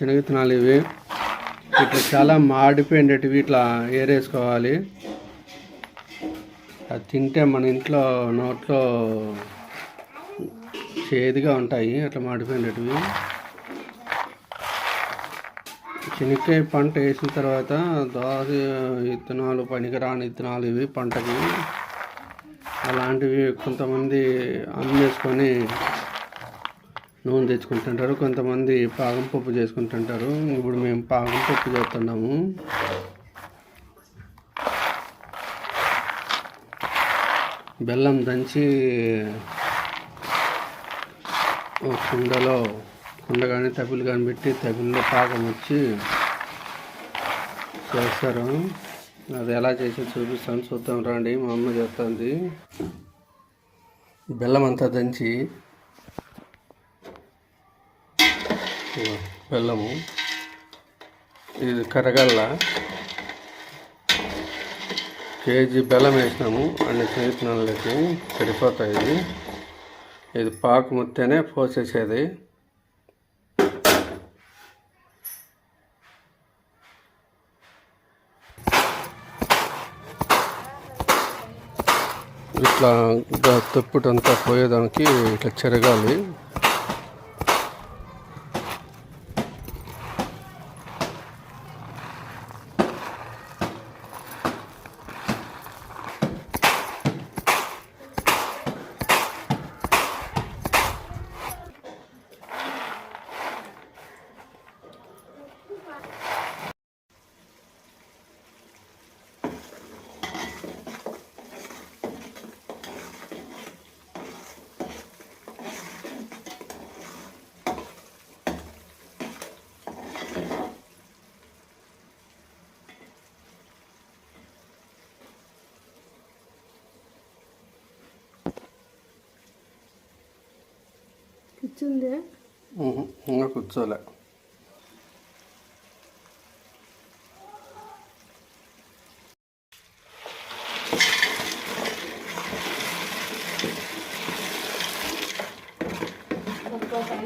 శనగిత్తనాలు ఇవి ఇట్లా చాలా మాడిపోయినవి ఇట్లా ఏరేసుకోవాలి. అది తింటే మన ఇంట్లో నోట్లో చేదుగా ఉంటాయి అట్లా మాడిపోయినవి శనక్కాయ పంట వేసిన తర్వాత దోస విత్తనాలు పనికిరాని విత్తనాలు ఇవి పంటకి. అలాంటివి కొంతమంది అమ్మేసుకొని నూనె తెచ్చుకుంటుంటారు కొంతమంది పాగం పప్పు చేసుకుంటుంటారు. ఇప్పుడు మేము పాగం పప్పు చేస్తున్నాము. బెల్లం దంచి ఒక కుండలో కుండ కానీ తగులు కానీ పెట్టి తపిల్లో పాకం వచ్చి చేస్తారు. అది ఎలా చేసి చూపిస్తాను. చూద్దాం రండి మా అమ్మ చేస్తుంది. బెల్లం అంతా దంచి బెల్లము ఇది కరగల్ల. కేజీ బెల్లం వేసినాము. అన్ని చేతులకి సరిపోతాయి. ఇది పాకు ముత్తేనే పోసేసేది. ఇట్లా తొప్పుటంతా పోయేదానికి ఇట్లా చెరగాలి. കിച്ചന്റെ നിങ്ങൾ കുച്ചല്ല